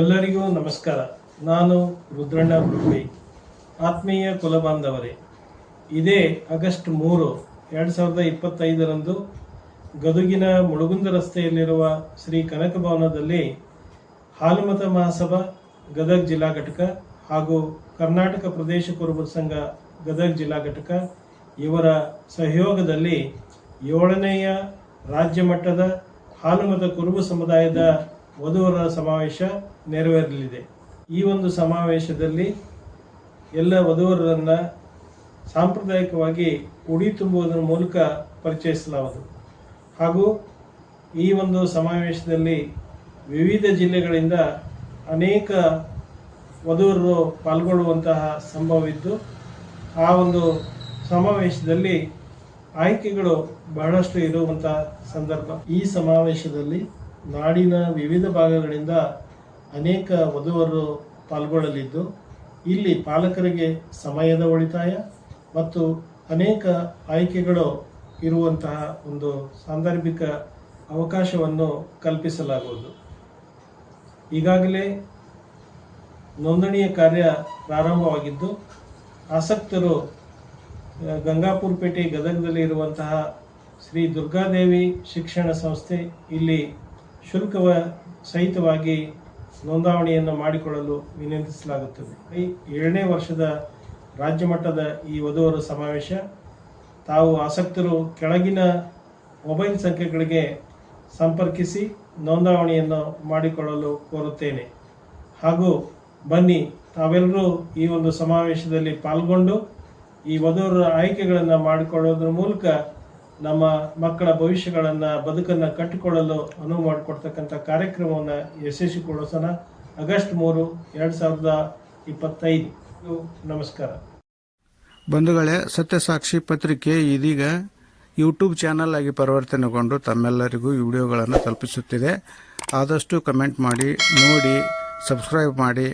ಎಲ್ಲರಿಗೂ ನಮಸ್ಕಾರ. ನಾನು ರುದ್ರಣ್ಣ ಬುರ್ಬಿ ಆತ್ಮೀಯ ಕುಲಬಾಂಧವರೇ. ಇದೇ ಆಗಸ್ಟ್ ಮೂರು, ಎರಡು ಸಾವಿರದ ಇಪ್ಪತ್ತೈದರಂದು ಗದುಗಿನ ಮುಳುಗುಂದ ರಸ್ತೆಯಲ್ಲಿರುವ ಶ್ರೀ ಕನಕ ಭವನದಲ್ಲಿ ಹಾಲುಮತ ಮಹಾಸಭಾ ಗದಗ್ ಜಿಲ್ಲಾ ಘಟಕ ಹಾಗೂ ಕರ್ನಾಟಕ ಪ್ರದೇಶ ಕುರುಬ ಸಂಘ ಗದಗ್ ಜಿಲ್ಲಾ ಘಟಕ ಇವರ ಸಹಯೋಗದಲ್ಲಿ ಏಳನೆಯ ರಾಜ್ಯ ಮಟ್ಟದ ಹಾಲುಮತ ಕುರುಬ ಸಮುದಾಯದ ವಧುವರರ ಸಮಾವೇಶ ನೆರವೇರಲಿದೆ. ಈ ಒಂದು ಸಮಾವೇಶದಲ್ಲಿ ಎಲ್ಲ ವಧುವರರನ್ನ ಸಾಂಪ್ರದಾಯಿಕವಾಗಿ ಉಡಿ ತುಂಬುವುದರ ಮೂಲಕ ಪರಿಚಯಿಸಲಾಗುವುದು ಹಾಗೂ ಈ ಒಂದು ಸಮಾವೇಶದಲ್ಲಿ ವಿವಿಧ ಜಿಲ್ಲೆಗಳಿಂದ ಅನೇಕ ವಧುವರರು ಪಾಲ್ಗೊಳ್ಳುವಂತಹ ಸಂಭವವಿದ್ದು, ಆ ಒಂದು ಸಮಾವೇಶದಲ್ಲಿ ಆಯ್ಕೆಗಳು ಬಹಳಷ್ಟು ಇರುವಂತಹ ಸಂದರ್ಭ. ಈ ಸಮಾವೇಶದಲ್ಲಿ ನಾಡಿನ ವಿವಿಧ ಭಾಗಗಳಿಂದ ಅನೇಕ ವಧುವರು ಪಾಲ್ಗೊಳ್ಳಲಿದ್ದು, ಇಲ್ಲಿ ಪಾಲಕರಿಗೆ ಸಮಯದ ಉಳಿತಾಯ ಮತ್ತು ಅನೇಕ ಆಯ್ಕೆಗಳು ಇರುವಂತಹ ಒಂದು ಸಾಂದರ್ಭಿಕ ಅವಕಾಶವನ್ನು ಕಲ್ಪಿಸಲಾಗುವುದು. ಈಗಾಗಲೇ ನೋಂದಣಿಯ ಕಾರ್ಯ ಪ್ರಾರಂಭವಾಗಿದ್ದು, ಆಸಕ್ತರು ಗಂಗಾಪುರ ಪೇಟೆ ಗದಗದಲ್ಲಿ ಇರುವಂತಹ ಶ್ರೀ ದುರ್ಗಾದೇವಿ ಶಿಕ್ಷಣ ಸಂಸ್ಥೆ ಇಲ್ಲಿ ಶುಲ್ಕವ ಸಹಿತವಾಗಿ ನೋಂದಾವಣಿಯನ್ನು ಮಾಡಿಕೊಳ್ಳಲು ವಿನಂತಿಸಲಾಗುತ್ತದೆ. ಈ ಏಳನೇ ವರ್ಷದ ರಾಜ್ಯ ಮಟ್ಟದ ಈ ವಧುವರ ಸಮಾವೇಶ, ತಾವು ಆಸಕ್ತರು ಕೆಳಗಿನ ಮೊಬೈಲ್ ಸಂಖ್ಯೆಗಳಿಗೆ ಸಂಪರ್ಕಿಸಿ ನೋಂದಾವಣಿಯನ್ನು ಮಾಡಿಕೊಳ್ಳಲು ಕೋರುತ್ತೇನೆ. ಹಾಗೂ ಬನ್ನಿ, ತಾವೆಲ್ಲರೂ ಈ ಒಂದು ಸಮಾವೇಶದಲ್ಲಿ ಪಾಲ್ಗೊಂಡು ಈ ವಧುವರ ಆಯ್ಕೆಗಳನ್ನು ಮಾಡಿಕೊಳ್ಳೋದ್ರ ಮೂಲಕ ನಮ್ಮ ಮಕ್ಕಳ ಭವಿಷ್ಯಗಳನ್ನು ಬದುಕನ್ನು ಕಟ್ಟಿಕೊಳ್ಳಲು ಅನುವು ಮಾಡಿಕೊಡ್ತಕ್ಕಂಥ ಕಾರ್ಯಕ್ರಮವನ್ನು ಯಶಸ್ವಿಗೊಳಿಸೋಣ. ಆಗಸ್ಟ್ ಮೂರು, ಎರಡು ಸಾವಿರದ ಇಪ್ಪತ್ತೈದು. ನಮಸ್ಕಾರ. ಬಂಧುಗಳೇ, ಸತ್ಯಸಾಕ್ಷಿ ಪತ್ರಿಕೆ ಇದೀಗ ಯೂಟ್ಯೂಬ್ ಚಾನಲ್ ಆಗಿ ಪರಿವರ್ತನೆಗೊಂಡು ತಮ್ಮೆಲ್ಲರಿಗೂ ವಿಡಿಯೋಗಳನ್ನು ತಲುಪಿಸುತ್ತಿದೆ. ಆದಷ್ಟು ಕಮೆಂಟ್ ಮಾಡಿ, ನೋಡಿ, ಸಬ್ಸ್ಕ್ರೈಬ್ ಮಾಡಿ,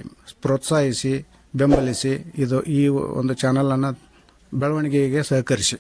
ಪ್ರೋತ್ಸಾಹಿಸಿ, ಬೆಂಬಲಿಸಿ, ಇದು ಈ ಒಂದು ಚಾನಲನ್ನು ಬೆಳವಣಿಗೆಗೆ ಸಹಕರಿಸಿ.